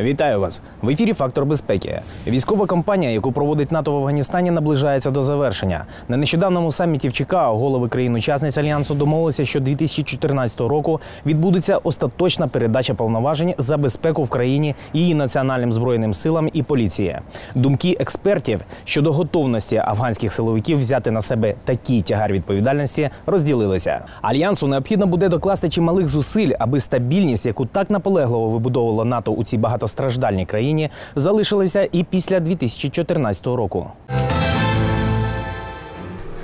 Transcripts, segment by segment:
Вітаю вас в ефірі Фактор безпеки. Військова кампанія, яку проводить НАТО в Афганістані, наближається до завершення. На нещодавному саміті в Чикаго голови країн-учасниць альянсу домовилися, що 2014 року відбудеться остаточна передача повноважень за безпеку в країні її національним збройним силам і поліції. Думки експертів щодо готовності афганських силовиків взяти на себе такий тягар відповідальності розділилися. Альянсу необхідно буде докласти чималих зусиль, аби стабільність, яку так наполегливо вибудовувало НАТО у цій багатостраждальній країні, залишилася і після 2014 року.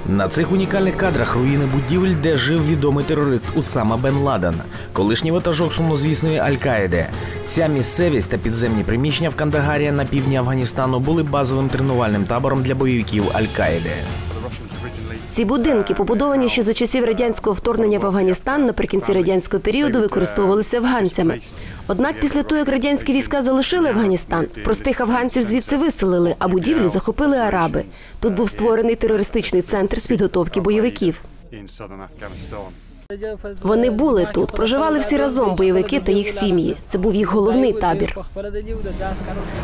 На цих унікальних кадрах руїни будівель, де жив відомий терорист Усама Бен Ладен, колишній ватажок сумнозвісної Аль-Каїди. Ця місцевість та підземні приміщення в Кандагарі на півдні Афганістану були базовим тренувальним табором для бойовиків Аль-Каїди. Ці будинки, побудовані ще за часів радянського вторгнення в Афганістан, наприкінці радянського періоду використовувалися афганцями. Однак, після того, як радянські війська залишили Афганістан, простих афганців звідси виселили, а будівлю захопили араби. Тут був створений терористичний центр з підготовки бойовиків. Вони були тут, проживали всі разом, бойовики та їх сім'ї. Це був їх головний табір.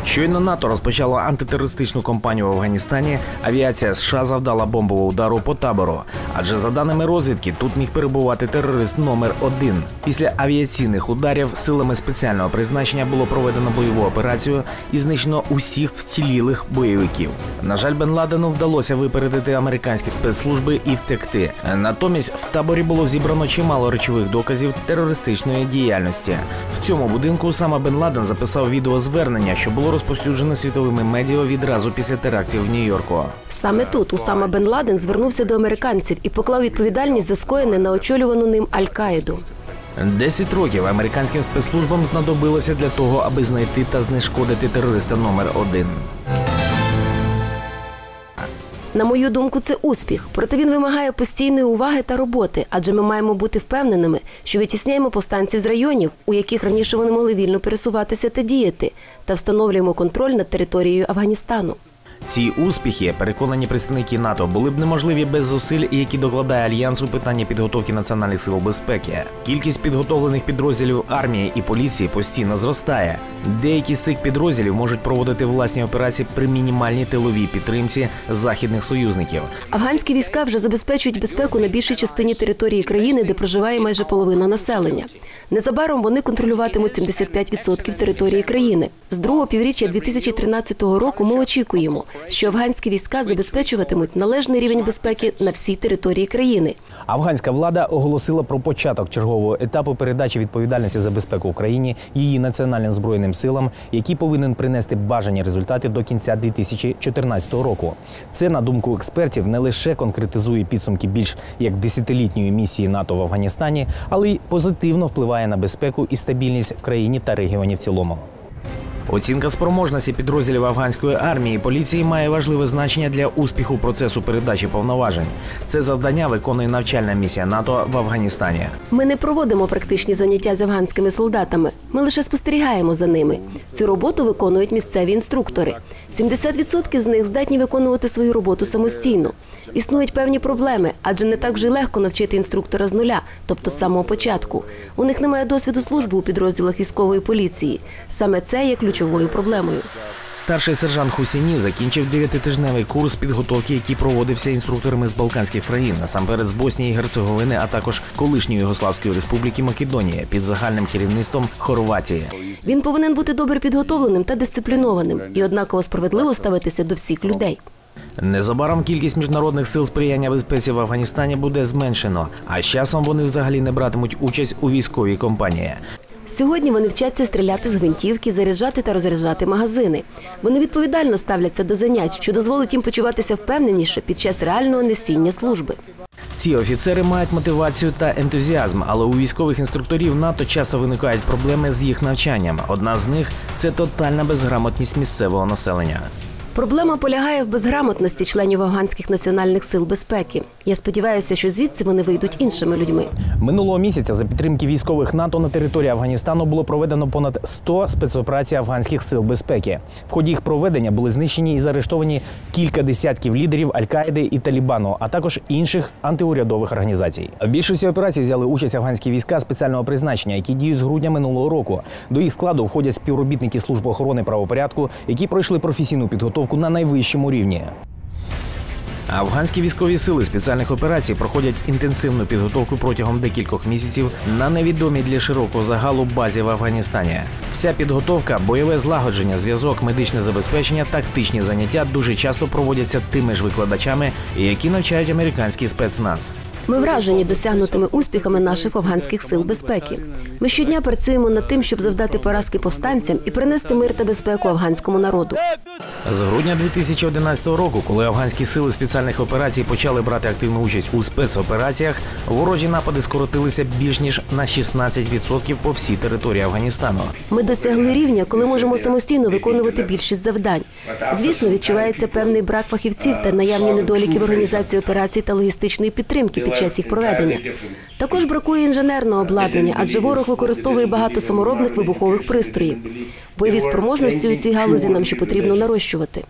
Щойно НАТО розпочало антитерористичну кампанію в Афганістані. Авіація США завдала бомбового удару по табору. Адже за даними розвідки, тут міг перебувати терорист номер один. Після авіаційних ударів силами спеціального призначення було проведено бойову операцію і знищено усіх вцілілих бойовиків. На жаль, Бен Ладену вдалося випередити американські спецслужби і втекти. Натомість в таборі було зібрано чимало речових доказів терористичної діяльності. В цьому будинку саме Бен Ладен записав відеозвернення, що було розповсюджено світовими медіа відразу після терактів в Нью-Йорку. Саме тут Усама Бен Ладен звернувся до американців і поклав відповідальність за скоєне на очолювану ним Аль-Каїду. Десять років американським спецслужбам знадобилося для того, аби знайти та знешкодити терориста номер один. На мою думку, це успіх. Проте він вимагає постійної уваги та роботи, адже ми маємо бути впевненими, що витісняємо повстанців з районів, у яких раніше вони могли вільно пересуватися та діяти, та встановлюємо контроль над територією Афганістану. Ці успіхи, переконані представники НАТО, були б неможливі без зусиль, які докладає альянс у питанні підготовки національних сил безпеки. Кількість підготовлених підрозділів армії і поліції постійно зростає. Деякі з цих підрозділів можуть проводити власні операції при мінімальній тиловій підтримці західних союзників. Афганські війська вже забезпечують безпеку на більшій частині території країни, де проживає майже половина населення. Незабаром вони контролюватимуть 75% території країни. З другого півріччя 2013 року ми очікуємо, що афганські війська забезпечуватимуть належний рівень безпеки на всій території країни. Афганська влада оголосила про початок чергового етапу передачі відповідальності за безпеку в країні її національним збройним силам, який повинен принести бажані результати до кінця 2014 року. Це, на думку експертів, не лише конкретизує підсумки більш як десятилітньої місії НАТО в Афганістані, але й позитивно впливає на безпеку і стабільність в країні та регіоні в цілому. Оцінка спроможності підрозділів афганської армії і поліції має важливе значення для успіху процесу передачі повноважень. Це завдання виконує навчальна місія НАТО в Афганістані. Ми не проводимо практичні заняття з афганськими солдатами. Ми лише спостерігаємо за ними. Цю роботу виконують місцеві інструктори. 70% з них здатні виконувати свою роботу самостійно. Існують певні проблеми, адже не так вже легко навчити інструктора з нуля, тобто з самого початку. У них немає досвіду служби у підрозділах військової поліції. Саме це є ключовою проблемою. Старший сержант Хусіні закінчив дев'ятитижневий курс підготовки, який проводився інструкторами з Балканських країн, насамперед з Боснії і Герцеговини, а також колишньої Югославської республіки Македонія під загальним керівництвом Хорватії. Він повинен бути добре підготовленим та дисциплінованим і однаково справедливо ставитися до всіх людей. Незабаром кількість міжнародних сил сприяння безпеці в Афганістані буде зменшено, а з часом вони взагалі не братимуть участь у військовій кампанії. Сьогодні вони вчаться стріляти з гвинтівки, заряджати та розряджати магазини. Вони відповідально ставляться до занять, що дозволить їм почуватися впевненіше під час реального несіння служби. Ці офіцери мають мотивацію та ентузіазм, але у військових інструкторів НАТО часто виникають проблеми з їх навчанням. Одна з них це тотальна безграмотність місцевого населення. Проблема полягає в безграмотності членів афганських національних сил безпеки. Я сподіваюся, що звідси вони вийдуть іншими людьми. Минулого місяця за підтримки військових НАТО на території Афганістану було проведено понад 100 спецоперацій афганських сил безпеки. В ході їх проведення були знищені і заарештовані кілька десятків лідерів Аль-Каїди і Талібану, а також інших антиурядових організацій. В більшості операцій взяли участь афганські війська спеціального призначення, які діють з грудня минулого року. До їх складу входять співробітники служби охорони правопорядку, які пройшли професійну підготовку на найвищому рівні. Афганські військові сили спеціальних операцій проходять інтенсивну підготовку протягом декількох місяців на невідомій для широкого загалу базі в Афганістані. Вся підготовка, бойове злагодження, зв'язок, медичне забезпечення, тактичні заняття дуже часто проводяться тими ж викладачами, які навчають американський спецназ. Ми вражені досягнутими успіхами наших афганських сил безпеки. Ми щодня працюємо над тим, щоб завдати поразки повстанцям і принести мир та безпеку афганському народу. З грудня 2011 року, коли афганські сили спеціальних операцій почали брати активну участь у спецопераціях, ворожі напади скоротилися більш ніж на 16% по всій території Афганістану. Ми досягли рівня, коли можемо самостійно виконувати більшість завдань. Звісно, відчувається певний брак фахівців та наявні недоліки в організації операцій та логістичної підтримки під час їх проведення. Також бракує інженерного обладнання, адже ворог використовує багато саморобних вибухових пристроїв. Бойові спроможності у цій галузі нам ще потрібно нарощувати.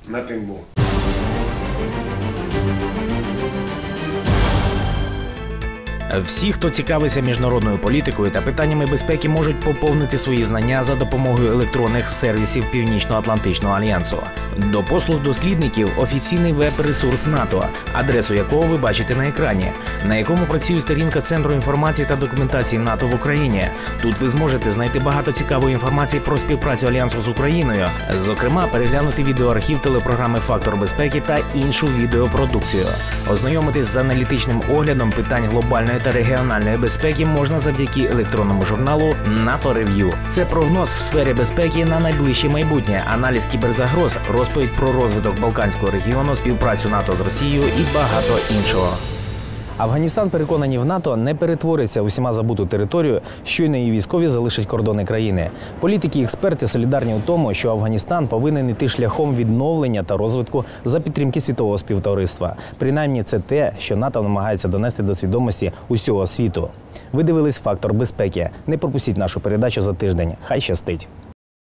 Всі, хто цікавиться міжнародною політикою та питаннями безпеки, можуть поповнити свої знання за допомогою електронних сервісів Північно-Атлантичного альянсу. До послуг дослідників офіційний веб-ресурс НАТО, адресу якого ви бачите на екрані, на якому працює сторінка Центру інформації та документації НАТО в Україні. Тут ви зможете знайти багато цікавої інформації про співпрацю альянсу з Україною, зокрема, переглянути відеоархів телепрограми Фактор безпеки та іншу відеопродукцію. Ознайомитись з аналітичним оглядом питань глобальної та регіональної безпеки можна завдяки електронному журналу НАТО Рев'ю. Це прогноз в сфері безпеки на найближче майбутнє, аналіз кіберзагроз, розповідь про розвиток Балканського регіону, співпрацю НАТО з Росією і багато іншого. Афганістан, переконані в НАТО, не перетвориться усіма забуту територію, щойно її військові залишать кордони країни. Політики і експерти солідарні у тому, що Афганістан повинен іти шляхом відновлення та розвитку за підтримки світового співтовариства. Принаймні, це те, що НАТО намагається донести до свідомості усього світу. Ви дивились фактор безпеки. Не пропустіть нашу передачу за тиждень. Хай щастить.